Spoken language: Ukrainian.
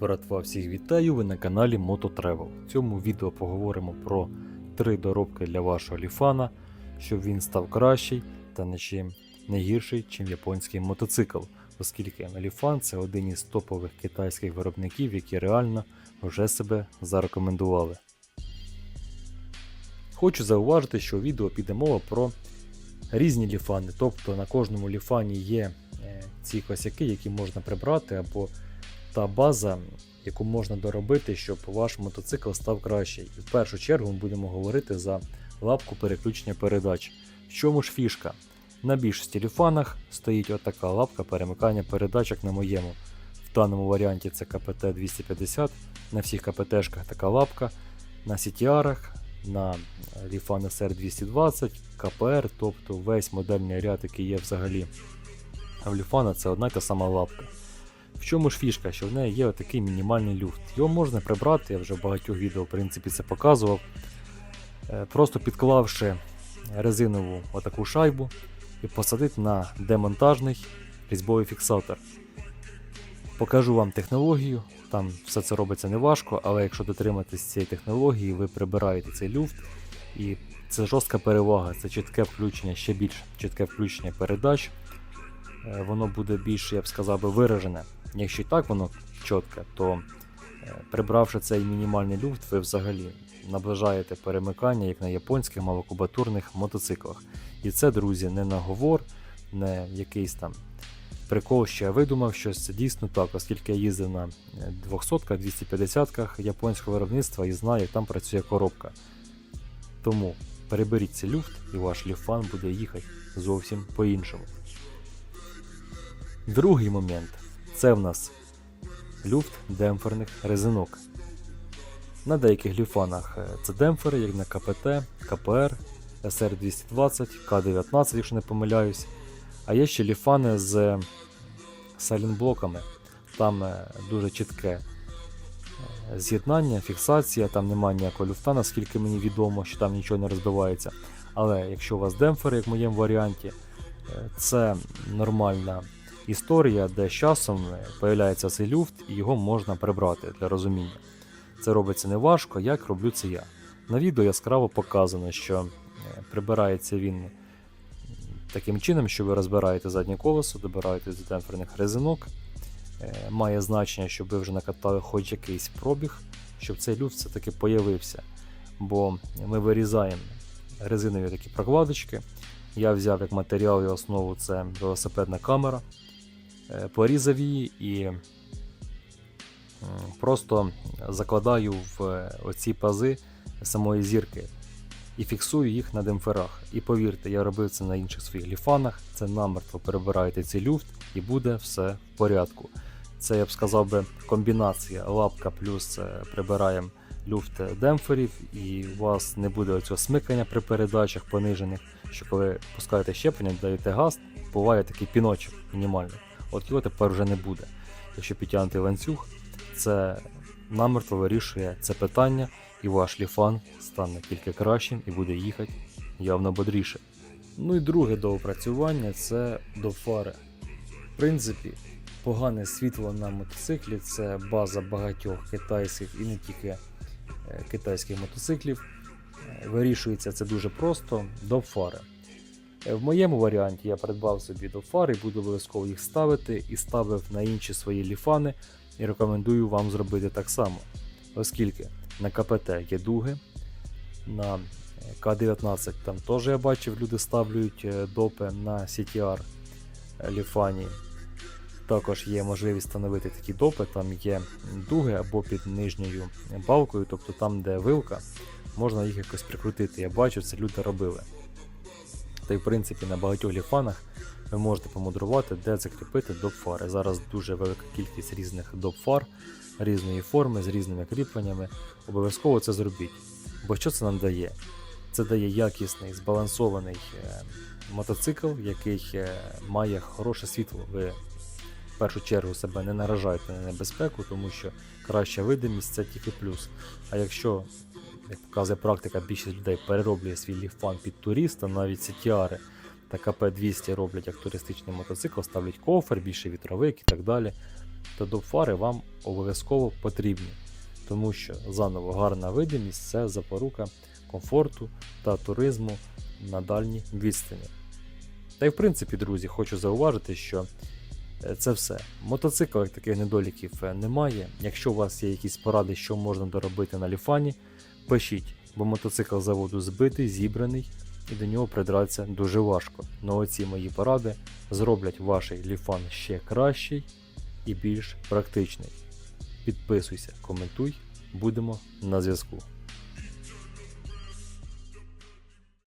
Братва, всіх вітаю! Ви на каналі Mototravel. В цьому відео поговоримо про три доробки для вашого ліфана, щоб він став кращий та нічим не гірший, чим японський мотоцикл, оскільки ліфан це один із топових китайських виробників, які реально вже себе зарекомендували. Хочу зауважити, що відео піде мова про різні ліфани, тобто на кожному ліфані є е, ці косяки, які можна прибрати, або та база, яку можна доробити, щоб ваш мотоцикл став кращий. І в першу чергу ми будемо говорити за лапку переключення передач. В чому ж фішка? На більшості ліфанах стоїть отака лапка перемикання передач, як на моєму. В даному варіанті це КПТ 250, на всіх КПТшках така лапка, на CTR, на Lifan SR 220, КПР, тобто весь модельний ряд, який є взагалі А в Ліфана, це одна й та сама лапка. В чому ж фішка, що в неї є отакий мінімальний люфт. Його можна прибрати, я вже в багатьох відео в принципі, це показував. Е, Просто підклавши резинову отаку шайбу і посадити на демонтажний різьбовий фіксатор. Покажу вам технологію, там все це робиться неважко, але якщо дотриматись цієї технології, ви прибираєте цей люфт. І це жорстка перевага, це чітке включення, ще більш чітке включення передач. Е, Воно буде більш, я б сказав, виражене. Якщо і так воно чітке, то е, прибравши цей мінімальний люфт, ви взагалі наближаєте перемикання як на японських малокубатурних мотоциклах. І це, друзі, не наговор, не якийсь там прикол, що я видумав, що це дійсно так, оскільки я їздив на 200-ках, 250-ках японського виробництва і знаю, як там працює коробка. Тому переберіть цей люфт, і ваш ліфан буде їхати зовсім по-іншому. Другий момент це в нас люфт демпферних резинок. На деяких люфанах е, це демпфери, як на КПТ, КПР, SR220, К19, якщо не помиляюсь. А є ще ліфани з сайлентблоками. Там е, дуже чітке е, з'єднання, фіксація, там немає ніякого люфта, наскільки мені відомо, що там нічого не розбивається. Але якщо у вас демпфери, як в моєму варіанті, це нормальна історія, де з часом з'являється цей люфт і його можна прибрати для розуміння. Це робиться не важко, як роблю це я. На відео яскраво показано, що е, прибирається він таким чином, що ви розбираєте заднє колесо, добираєте до демпферних резинок. Е, Має значення, щоб ви вже накатали хоч якийсь пробіг, щоб цей люфт все-таки появився. Бо ми вирізаємо резинові такі прокладочки. Я взяв як матеріал і основу це велосипедна камера, порізав її і просто закладаю в е, оці пази самої зірки і фіксую їх на демпферах. І повірте, я робив це на інших своїх ліфанах, це намертво перебираєте цей люфт і буде все в порядку. Це я б сказав би комбінація лапка плюс е, прибираємо люфт демпферів, і у вас не буде оцього смикання при передачах понижених, що коли пускаєте щеплення, даєте газ, буває такий піночок мінімальний. От його тепер вже не буде. Якщо підтягнути ланцюг, це намертво вирішує це питання, і ваш ліфан стане тільки кращим і буде їхати явно бодріше. Ну і друге доопрацювання це до фари. В принципі, погане світло на мотоциклі це база багатьох китайських і не тільки е, китайських мотоциклів. Е, Вирішується це дуже просто до фари. Е, В моєму варіанті я придбав собі до фари, буду обов'язково їх ставити і ставив на інші свої ліфани і рекомендую вам зробити так само. Оскільки на КПТ є дуги, на е, К19 там теж я бачив, люди ставлюють е, допи на CTR ліфані. Також є можливість встановити такі допи, там є дуги або під нижньою балкою, тобто там, де вилка, можна їх якось прикрутити. Я бачу, це люди робили. Та й в принципі на багатьох ліфанах ви можете помудрувати, де закріпити доп-фари. Зараз дуже велика кількість різних доп-фар, різної форми, з різними кріпленнями. Обов'язково це зробіть. Бо що це нам дає? Це дає якісний, збалансований е, мотоцикл, який е, має хороше світло. Ви в першу чергу себе не наражаєте на небезпеку, тому що краща видимість це тільки плюс. А якщо як показує практика, більшість людей перероблює свій ліфан під туриста, навіть CTR та КП-200 роблять як туристичний мотоцикл, ставлять кофер, більше вітровик і так далі. то доп-фари вам обов'язково потрібні, тому що заново гарна видимість це запорука комфорту та туризму на дальній відстані. Та й в принципі, друзі, хочу зауважити, що е, це все. Мотоцикл як таких недоліків е, немає. Якщо у вас є якісь поради, що можна доробити на ліфані, пишіть, бо мотоцикл заводу збитий, зібраний і до нього придратися дуже важко. Но оці мої поради зроблять ваш ліфан ще кращий і більш практичний. Підписуйся, коментуй, будемо на зв'язку.